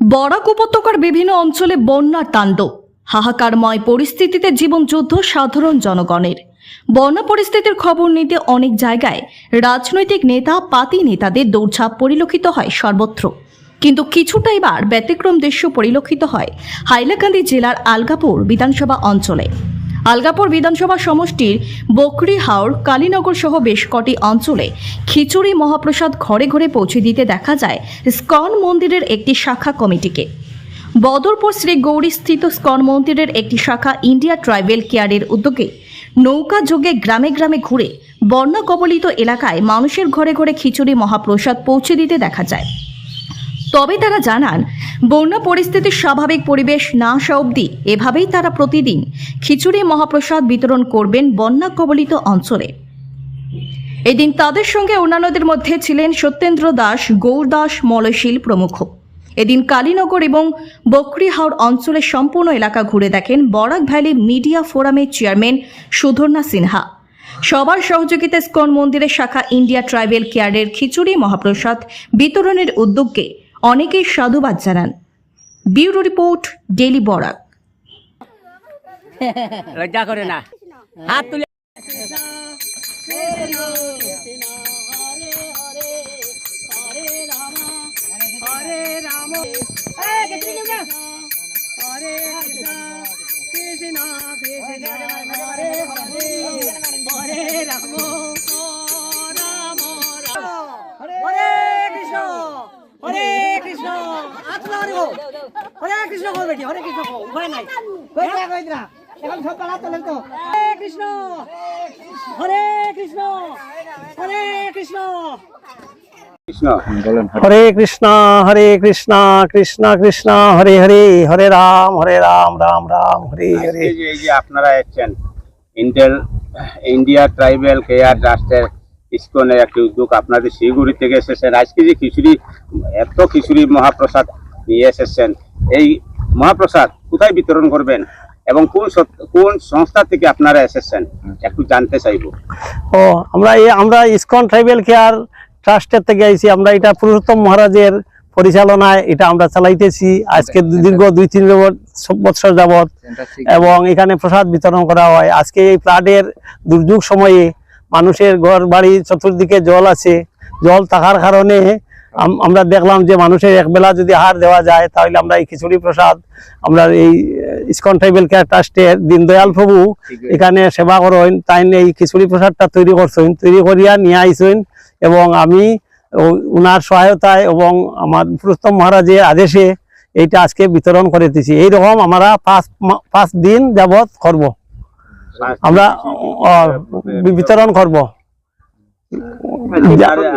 বরাক উপত্যকার বিভিন্ন অঞ্চলে বন্যার তাণ্ডব। হাহাকারময় পরিস্থিতিতে জীবনযুদ্ধ সাধারণ জনগণের। বন্যা পরিস্থিতির খবর নিতে অনেক জায়গায় রাজনৈতিক নেতা, পাতি নেতাদের দৌড়ঝাঁপ পরিলক্ষিত হয় সর্বত্র। কিন্তু কিছুটা এবার ব্যতিক্রম দৃশ্য পরিলক্ষিত হয় হাইলাকান্দি জেলার আলগাপুর বিধানসভা অঞ্চলে। আলগাপুর বিধানসভা সমষ্টির বকরি হাওড় কালীনগর সহ বেশ কটি অঞ্চলে খিচুড়ি মহাপ্রসাদ ঘরে ঘরে পৌঁছে দিতে দেখা যায় স্কন মন্দিরের একটি শাখা কমিটিকে। বদরপুর শ্রী গৌরী স্থিত স্কন মন্দিরের একটি শাখা ইন্ডিয়া ট্রাইবেল কেয়ারের উদ্যোগে নৌকা যোগে গ্রামে গ্রামে ঘুরে বন্যা কবলিত এলাকায় মানুষের ঘরে ঘরে খিচুড়ি মহাপ্রসাদ পৌঁছে দিতে দেখা যায়। তবে তারা জানান, বন্যা পরিস্থিতির স্বাভাবিক পরিবেশ না আসা অবধি এভাবেই তারা প্রতিদিন খিচুড়ি মহাপ্রসাদ বিতরণ করবেন বন্যা কবলিত অঞ্চলে। এদিন তাদের সঙ্গে অন্যান্যদের মধ্যে ছিলেন সত্যেন্দ্র দাস, গৌর দাস, মলয়শীল প্রমুখ। এদিন কালীনগর এবং বকরিহাওড় অঞ্চলের সম্পূর্ণ এলাকা ঘুরে দেখেন বরাক ভ্যালি মিডিয়া ফোরামের চেয়ারম্যান সুধর্ণা সিনহা। সবার সহযোগিতা স্কন মন্দিরের শাখা ইন্ডিয়া ট্রাইবেল কেয়ারের খিচুড়ি মহাপ্রসাদ বিতরণের উদ্যোগকে অনেকেই সাধুবাদ জানান ব্যুরো রিপোর্ট ডেলি বরাক লজ্জা করে না হাত তুলে হরে হরে কৃষ্ণ বেটি হরে কৃষ্ণ উপায় নাই। কইরা কইরা এখন সকাল হাত তোলেন তো। হরে কৃষ্ণ। হরে কৃষ্ণ। হরে কৃষ্ণ। কৃষ্ণ হরে কৃষ্ণ হরে কৃষ্ণ কৃষ্ণ কৃষ্ণ হরে হরে হরে রাম হরে রাম রাম রাম হরে হরে। যে এই যে আপনারা এসেছেন ইন্টেল ইন্ডিয়া ট্রাইবেল কেয়ার ট্রাস্টের ইস্কনের একটি উদ্যোগ আপনাদের শিলিগুড়ি থেকে এসেছেন আজকে যে খিচুড়ি এত খিচুড়ি মহাপ্রসাদ নিয়ে এসেছেন। এই মহাপ্রসাদ কোথায় বিতরণ করবেন এবং কোন কোন সংস্থা থেকে আপনারা এসেছেন? একটু জানতে চাইব। ও আমরা এই আমরা ইসকন ট্রাইবেল কেয়ার ট্রাস্টের থেকে আইছি। আমরা এটা পুরুষোত্তম মহারাজের পরিচালনায় এটা আমরা চালাইতেছি। আজকে দীর্ঘ দুই তিন বছর- যাবৎ। এবং এখানে প্রসাদ বিতরণ করা হয়। আজকে এই ফ্লাডের দুর্যোগ সময়ে মানুষের ঘর বাড়ি চতুর্দিকে জল আছে। জল থাকার কারণে আমরা দেখলাম যে মানুষের একবেলা যদি আহার দেওয়া যায় তাহলে আমরা এই খিচুড়ি প্রসাদ আমরা এই ইসকন ট্রাইবেল কেয়ার ট্রাস্টের দীনদয়াল প্রভু এখানে সেবা করেন তাই এই খিচুড়ি প্রসাদটা তৈরি করছেন তৈরি করিয়া নিয়ে আইসেন এবং আমি ও- উনার সহায়তায় এবং আমার পুরুষোত্তম মহারাজের আদেশে এইটা আজকে বিতরণ করে দিছি। এইরকম আমরা পাঁচ পাঁচ দিন যাবত করব। আমরা বিতরণ করব।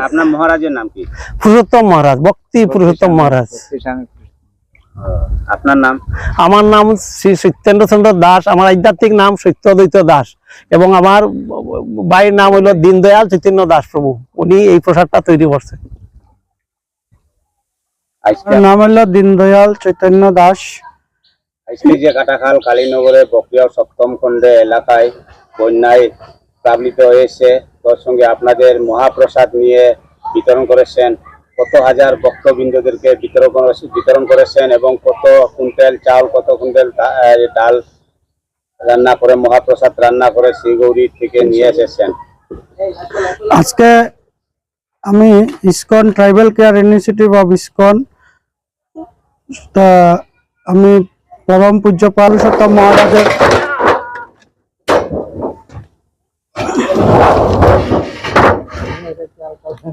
আপনার মহারাজের নাম কি? পুরুষোত্তম মহারাজ ভক্তি পুরুষোত্তম মহারাজ। আপনার নাম? আমার নাম শ্রী সত্যেন্দ্র চন্দ্র দাস আমার আধ্যাত্মিক নাম সত্যদ্বৈত দাস এবং আমার ভাইয়ের নাম হইল দীনদয়াল চৈতন্য দাস প্রভু। উনি এই প্রসাদটা তৈরি করছে। নাম হইল দীনদয়াল চৈতন্য দাস। আজকে যে কাটাখাল কালীনগরের বকরিয়া সপ্তম খণ্ডে এলাকায় বন্যায় প্লাবিত হয়েছে। তোর সঙ্গে আপনাদের মহাপ্রসাদ নিয়ে বিতরণ করেছেন, কত হাজার ভক্তবৃন্দদেরকে বিতরণ বিতরণ করেছেন এবং কত কুইন্টাল চাল, কত কুইন্টাল ডাল রান্না করে, মহাপ্রসাদ রান্না করে শ্রীগৌরী থেকে নিয়ে এসেছেন। আজকে আমি ISKCON Tribal Care Initiative of ISKCON আমি পরম পূজ্য পুরুষোত্তম মহারাজের